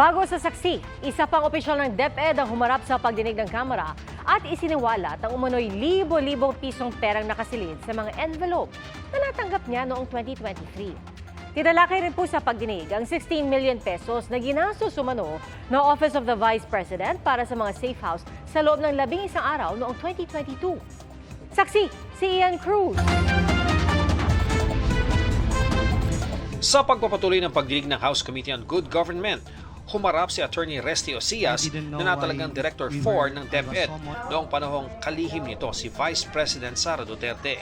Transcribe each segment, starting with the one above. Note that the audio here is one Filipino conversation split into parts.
Bago sa saksi, isa pang opisyal ng DepEd ang humarap sa pagdinig ng Kamara at isiniwalat ang umano'y libo-libong pisong perang nakasilid sa mga envelope na natanggap niya noong 2023. Tinalakay rin po sa pagdinig ang 16 million pesos na ginastos umano ng Office of the Vice President para sa mga safe house sa loob ng labing isang araw noong 2022. Saksi, si Ian Cruz. Sa pagpapatuloy ng pagdinig ng House Committee on Good Government, humarap si Attorney Resty Ocias na natalagang Director 4 ng DepEd noong panahong kalihim nito si Vice President Sara Duterte.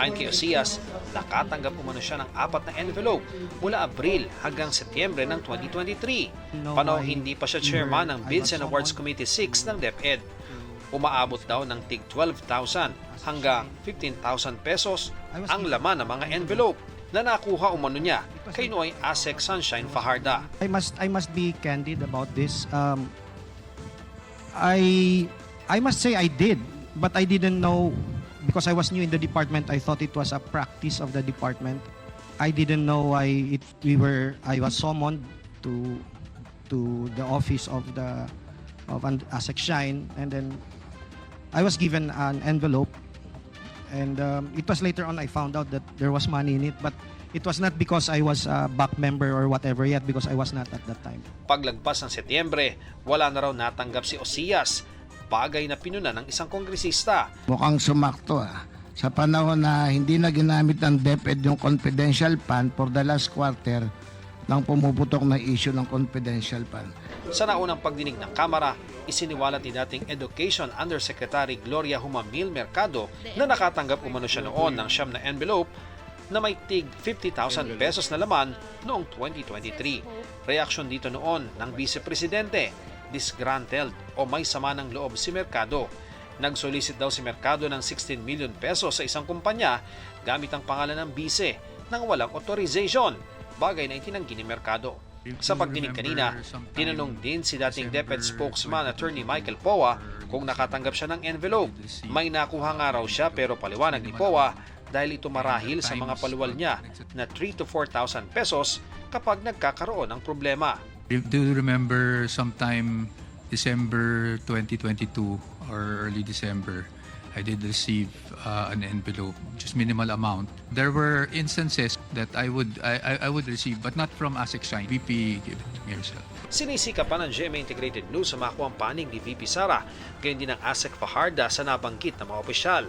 Ayon kay Ocias, nakatanggap umano siya ng apat na envelope mula Abril hanggang Setyembre ng 2023. Panahong hindi pa siya chairman ng Bids and Awards Committee 6 ng DepEd. Umaabot daw ng tig 12,000 hanggang 15,000 pesos ang laman ng mga envelope na nakuha umano niya kay Noy Asek Sunshine Fajarda. I must I must be candid about this. Um, I I must say I did, but I didn't know because I was new in the department. I thought it was a practice of the department. I didn't know I it we were I was summoned to to the office of the of ASEC Shine and then I was given an envelope and um, it was later on I found out that there was money in it but it was not because I was a back member or whatever yet because I was not at that time. Paglagpas ng Setyembre, wala na raw natanggap si Ocias, bagay na pinuna ng isang kongresista. Mukhang sumakto ah. Sa panahon na hindi na ginamit ng DepEd yung confidential fund for the last quarter nang pumuputok na issue ng confidential fund. Sa naunang pagdinig ng Kamara, isiniwalat ni dating Education Undersecretary Gloria Humamil Mercado na nakatanggap umano siya noon ng siyam na envelope na may tig 50,000 pesos na laman noong 2023. Reaksyon dito noon ng Vice Presidente, disgruntled o may sama ng loob si Mercado. Nagsolicit daw si Mercado ng 16 million pesos sa isang kumpanya gamit ang pangalan ng Vice nang walang authorization, bagay na itinanggi ni Mercado. Sa pagdinig kanina, tinanong din si dating DepEd spokesman attorney Michael Poa kung nakatanggap siya ng envelope. May nakuha nga raw siya pero paliwanag ni Poa dahil ito marahil sa mga paluwal niya na 3 to 4,000 pesos kapag nagkakaroon ng problema. Do you remember sometime December 2022 or early December, I did receive uh, an envelope, just minimal amount. There were instances that I would I, I- would receive, but not from ASIC Shine. VP gave it to me herself. Sinisika pa ng GMA Integrated News sa makuha ang panig ni VP Sara, gayon din ng ASEC Fajarda sa nabanggit na mga opisyal.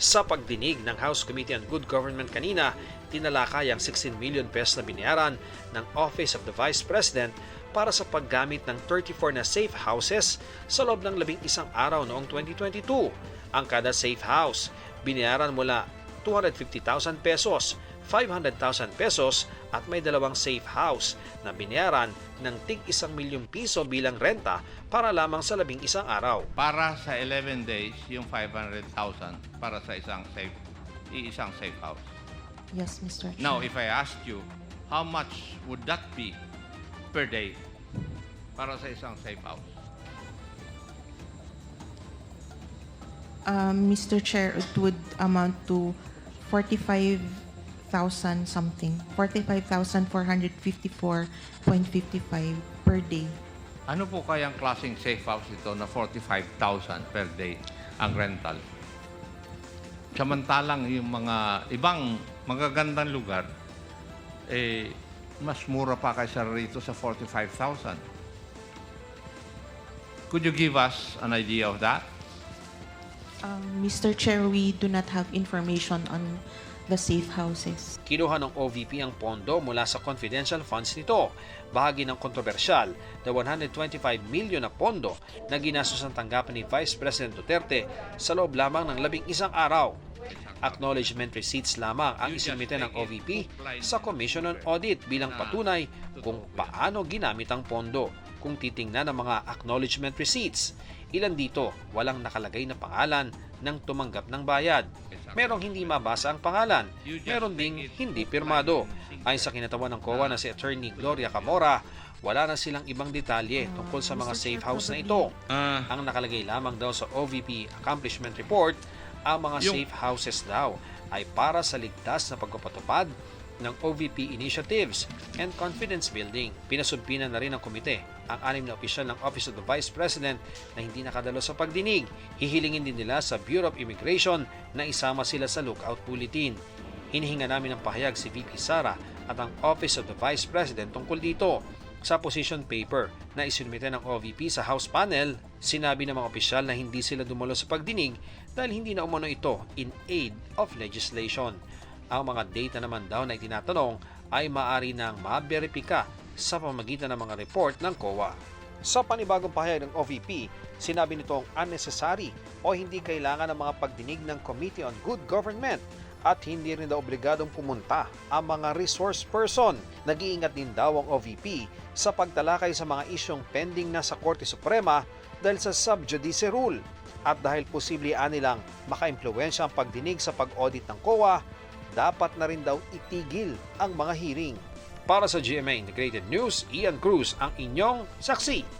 Sa pagdinig ng House Committee on Good Government kanina, tinalakay ang 16 million pesos na binayaran ng Office of the Vice President para sa paggamit ng 34 na safe houses sa loob ng labing isang araw noong 2022. Ang kada safe house, binayaran mula 250,000 pesos, 500,000 pesos at may dalawang safe house na binayaran ng tig isang milyong piso bilang renta para lamang sa labing isang araw. Para sa 11 days, yung 500,000 para sa isang safe, iisang safe house. Yes, Mr. Chair. Now, if I asked you, how much would that be per day para sa isang safe house? Um, Mr. Chair, it would amount to 45,000 something. 45,454.55 per day. Ano po kayang klaseng safe house ito na 45,000 per day ang rental? Samantalang yung mga ibang magagandang lugar, eh, mas mura pa kaysa rito sa 45,000. Could you give us an idea of that? Um, Mr. Chair, we do not have information on the safe houses. Kinuha ng OVP ang pondo mula sa confidential funds nito, bahagi ng kontrobersyal na 125 milyon na pondo na ginastos ang tanggapan ni Vice President Duterte sa loob lamang ng labing isang araw. Acknowledgement receipts lamang ang isinimite ng OVP sa Commission on Audit bilang patunay kung paano ginamit ang pondo. Kung titingnan ang mga acknowledgement receipts, ilan dito walang nakalagay na pangalan ng tumanggap ng bayad. Merong hindi mabasa ang pangalan, meron ding hindi pirmado. Ayon sa kinatawan ng COA na si Attorney Gloria Camora, wala na silang ibang detalye tungkol sa mga safe house na ito. Ang nakalagay lamang daw sa OVP Accomplishment Report, ang mga safe houses daw ay para sa ligtas na pagpapatupad ng OVP initiatives and confidence building. Pinasumpinan na rin ng komite ang anim na opisyal ng Office of the Vice President na hindi nakadalo sa pagdinig. Hihilingin din nila sa Bureau of Immigration na isama sila sa lookout bulletin. Hinihinga namin ng pahayag si VP Sara at ang Office of the Vice President tungkol dito. Sa position paper na isinumite ng OVP sa House panel, sinabi ng mga opisyal na hindi sila dumalo sa pagdinig dahil hindi na umano ito in aid of legislation. Ang mga data naman daw na itinatanong ay maaari nang maberipika sa pamagitan ng mga report ng COA. Sa panibagong pahayag ng OVP, sinabi nitong unnecessary o hindi kailangan ng mga pagdinig ng Committee on Good Government at hindi rin daw obligadong pumunta ang mga resource person. Nag-iingat din daw ang OVP sa pagtalakay sa mga isyong pending na sa Korte Suprema dahil sa sub judice rule at dahil posible anilang makaimpluwensya ang pagdinig sa pag-audit ng COA, dapat na rin daw itigil ang mga hearing. Para sa GMA Integrated News, Ian Cruz ang inyong saksi.